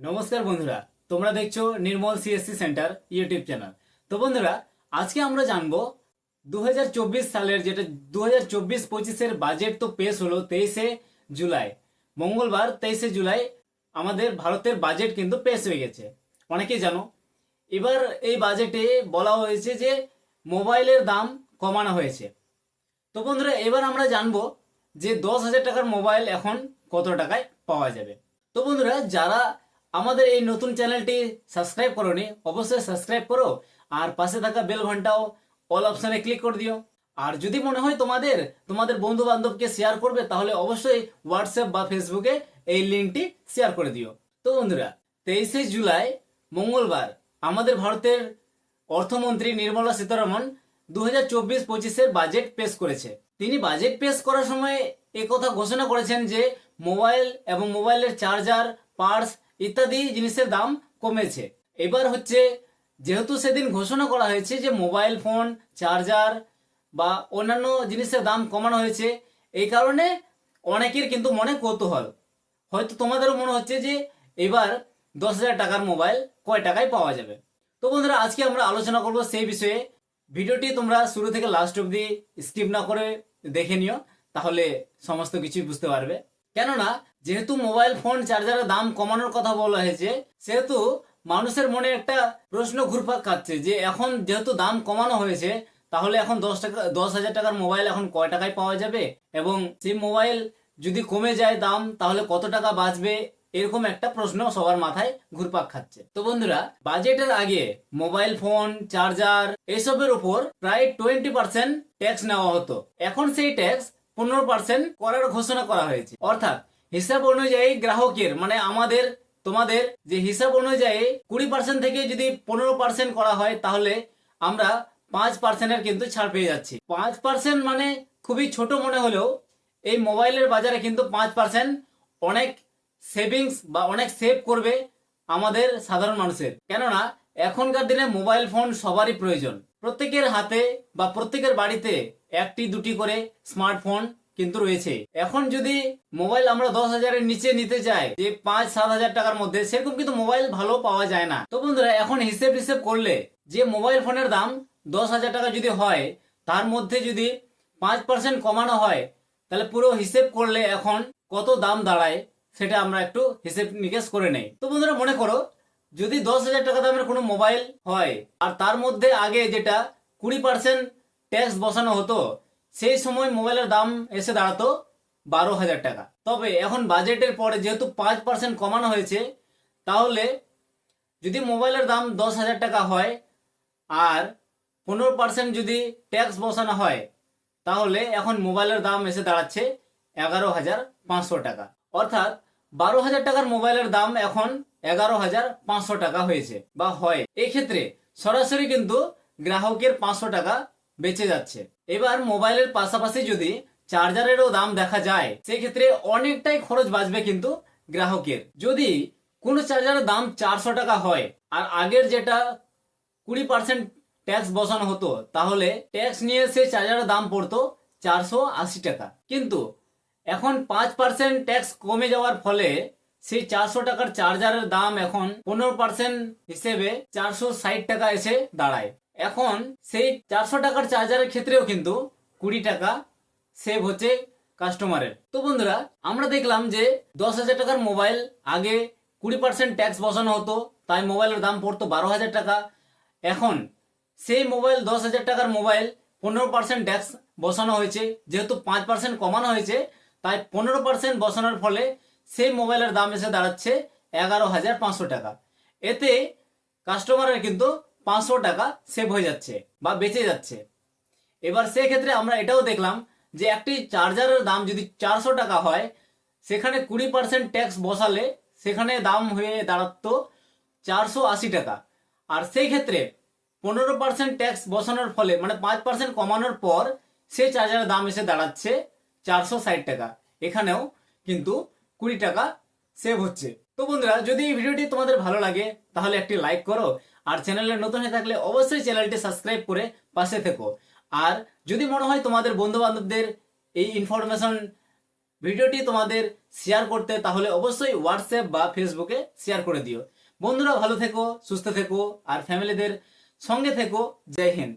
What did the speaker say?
নমস্কার বন্ধুরা, তোমরা দেখছ Nirmal CSC centre YouTube channel তো বন্ধুরা, আজকে আমরা জানব দু হাজার চব্বিশ সালের যেটা দু হাজার চব্বিশ পঁচিশের বাজেট তো পেশ হলো তেইশে জুলাই। মঙ্গলবার তেইশে জুলাই আমাদের ভারতের বাজেট কিন্তু পেশ হয়ে গেছে। অনেকেই জানো, এবার এই বাজেটে বলা হয়েছে যে মোবাইলের দাম কমানো হয়েছে। তো বন্ধুরা, এবার আমরা জানব যে দশ হাজার টাকার মোবাইল এখন কত টাকায় পাওয়া যাবে। তো বন্ধুরা, যারা আমাদের এই নতুন চ্যানেলটি সাবস্ক্রাইব করোনি, অবশ্যই সাবস্ক্রাইব করো আর পাশে থাকা বেল ঘন্টাও অল অপশনে ক্লিক করে দিও। আর যদি মনে হয় তোমাদের তোমাদের বন্ধু বান্ধবকে শেয়ার করবে, তাহলে অবশ্যই হোয়াটসঅ্যাপ বা ফেসবুকে এই লিঙ্কটি শেয়ার করে দিও। তো বন্ধুরা, তেইশে জুলাই, মঙ্গলবার, আমাদের ভারতের অর্থমন্ত্রী নির্মলা সীতারমন দু হাজার চব্বিশ পঁচিশের বাজেট পেশ করেছে। তিনি বাজেট পেশ করার সময় কথা ঘোষণা করেছেন যে মোবাইল এবং মোবাইলের চার্জার পার্স ইত্যাদি জিনিসের দাম কমেছে। এবার হচ্ছে, যেহেতু সেদিন ঘোষণা করা হয়েছে যে মোবাইল ফোন, চার্জার বা অন্যান্য জিনিসের দাম কমানো হয়েছে, এই কারণে অনেকের কিন্তু মনে কৌতূহল। হয়তো তোমাদেরও মনে হচ্ছে যে এবার দশ হাজার টাকার মোবাইল কয় টাকায় পাওয়া যাবে? তো বন্ধুরা, আজকে আমরা আলোচনা করব সেই বিষয়ে। ভিডিওটি তোমরা শুরু থেকে লাস্ট অব্দি স্কিপ না করে দেখে নিও, তাহলে সমস্ত কিছুই বুঝতে পারবে। কেননা, যেহেতু মোবাইল ফোন চার্জারের দাম কমানোর কথা বলা হয়েছে, সেহেতু মানুষের মনে একটা প্রশ্ন ঘুরপাক খাচ্ছে যে, এখন যেহেতু দাম কমানো হয়েছে, তাহলে এখন দশ টাকা, দশ হাজার টাকার মোবাইল এখন কয় টাকায় পাওয়া যাবে? এবং সেই মোবাইল যদি কমে যায় দাম, তাহলে কত টাকা বাঁচবে? এরকম একটা প্রশ্ন সবার মাথায় ঘুরপাক খাচ্ছে। তো বন্ধুরা, বাজেটের আগে মোবাইল ফোন চার্জার এসবের উপর প্রায় টোয়েন্টি পার্সেন্ট ট্যাক্স নেওয়া হতো। এখন সেই ট্যাক্স পনেরো পার্সেন্ট করার ঘোষণা করা হয়েছে। অর্থাৎ হিসাব অনুযায়ী গ্রাহকের মানে আমাদের, তোমাদের যে হিসাব অনুযায়ী কুড়ি পার্সেন্ট থেকে যদি পনেরো পার্সেন্ট করা হয়, তাহলে আমরা পাঁচ পার্সেন্টের কিন্তু ছাড় পেয়ে যাচ্ছি। পাঁচ পার্সেন্ট মানে খুবই ছোট মনে হলেও এই মোবাইলের বাজারে কিন্তু পাঁচ পার্সেন্ট অনেক সেভিংস বা অনেক সেভ করবে আমাদের সাধারণ মানুষের। কেননা এখনকার দিনে মোবাইল ফোন সবারই প্রয়োজন। প্রত্যেকের হাতে বা প্রত্যেকের বাড়িতে একটি, দুটি করে স্মার্টফোন কিন্তু রয়েছে। এখন যদি মোবাইল আমরা দশ হাজারের নিচে নিতে চাই, যে পাঁচ, সাত হাজার টাকার মধ্যে, সেরকম কিন্তু মোবাইল ভালো পাওয়া যায় না। তো বন্ধুরা, এখন হিসেব হিসেব করলে যে মোবাইল ফোনের দাম দশ হাজার টাকা যদি হয়, তার মধ্যে যদি পাঁচ পার্সেন্ট কমানো হয়, তাহলে পুরো হিসেব করলে এখন কত দাম দাঁড়ায়, সেটা আমরা একটু হিসেব নিকেশ করে নেই। তো বন্ধুরা, মনে করো যদি দশ হাজার টাকা দামের কোনো মোবাইল হয়, আর তার মধ্যে আগে যেটা কুড়ি পার্সেন্ট ট্যাক্স বসানো হতো, সেই সময় মোবাইলের দাম এসে দাঁড়াতো বারো হাজার টাকা। তবে এখন বাজেটের পরে যেহেতু পাঁচ পার্সেন্ট কমানো হয়েছে, তাহলে যদি মোবাইলের দাম দশ হাজার টাকা হয়, আর পনেরো পার্সেন্ট যদি ট্যাক্স বসানো হয়, তাহলে এখন মোবাইলের দাম এসে দাঁড়াচ্ছে এগারো হাজার পাঁচশো টাকা। অর্থাৎ বারো হাজার টাকার মোবাইলের দাম এখন এগারো হাজার পাঁচশো টাকা হয়েছে, বা হয়। এই ক্ষেত্রে সরাসরি কিন্তু গ্রাহকের পাঁচশো টাকা বেঁচে যাচ্ছে। এবার মোবাইলের পাশাপাশি যদি চার্জারেরও দাম দেখা যায়, সেক্ষেত্রে অনেকটাই খরচ বাঁচবে কিন্তু গ্রাহকের। যদি কোনো চার্জারের দাম চারশো টাকা হয়, আর আগের যেটা কুড়ি পার্সেন্ট ট্যাক্স বসানো হতো, তাহলে ট্যাক্স নিয়ে সেই চার্জারের দাম পড়তো চারশো আশি টাকা। কিন্তু এখন পাঁচ পার্সেন্ট ট্যাক্স কমে যাওয়ার ফলে সেই চারশো টাকার চার্জারের দাম এখন পনেরো পার্সেন্ট হিসেবে চারশো ষাট টাকা এসে দাঁড়ায়। এখন সেই চারশো টাকার চার্জারের ক্ষেত্রেও কিন্তু কুড়ি টাকা সেভ হচ্ছে কাস্টমারের তো বন্ধুরা, আমরা দেখলাম যে দশ হাজার টাকার মোবাইল আগে কুড়ি পার্সেন্ট ট্যাক্স বসানো হতো, তাই মোবাইলের দাম পড়তো বারো হাজার টাকা। এখন সেই মোবাইল দশ হাজার টাকার মোবাইল পনেরো পার্সেন্ট ট্যাক্স বসানো হয়েছে, যেহেতু পাঁচ পার্সেন্ট কমানো হয়েছে, তাই পনেরো পার্সেন্ট বসানোর ফলে সেই মোবাইলের দাম এসে দাঁড়াচ্ছে এগারো হাজার পাঁচশো টাকা। এতে কাস্টমারের কিন্তু পাঁচশো টাকা সেভ হয়ে যাচ্ছে বা বেঁচে যাচ্ছে। এবার সেক্ষেত্রে আমরা এটাও দেখলাম যে একটি চার্জারের দাম যদি চারশো টাকা হয়, সেখানে কুড়ি পার্সেন্ট ট্যাক্স বসালে সেখানে দাম হয়ে দাঁড়াতো চারশো আশি টাকা। আর সেই ক্ষেত্রে পনেরো পার্সেন্ট ট্যাক্স বসানোর ফলে মানে পাঁচ পার্সেন্ট কমানোর পর সে চার্জারের দাম এসে দাঁড়াচ্ছে চারশো ষাট টাকা। এখানেও কিন্তু কুড়ি টাকা সেভ হচ্ছে। তো বন্ধুরা, যদি এই ভিডিওটি তোমাদের ভালো লাগে, তাহলে একটি লাইক করো। আর চ্যানেলে নতুন হয়ে থাকলে অবশ্যই চ্যানেলটি সাবস্ক্রাইব করে পাশে থেকো। আর যদি মনে হয় তোমাদের বন্ধু বান্ধবদের এই ইনফরমেশন ভিডিওটি তোমাদের শেয়ার করতে, তাহলে অবশ্যই হোয়াটসঅ্যাপ বা ফেসবুকে শেয়ার করে দিও। বন্ধুরা, ভালো থেকো, সুস্থ থেকো, আর ফ্যামিলিদের সঙ্গে থেকো। জয় হিন্দ।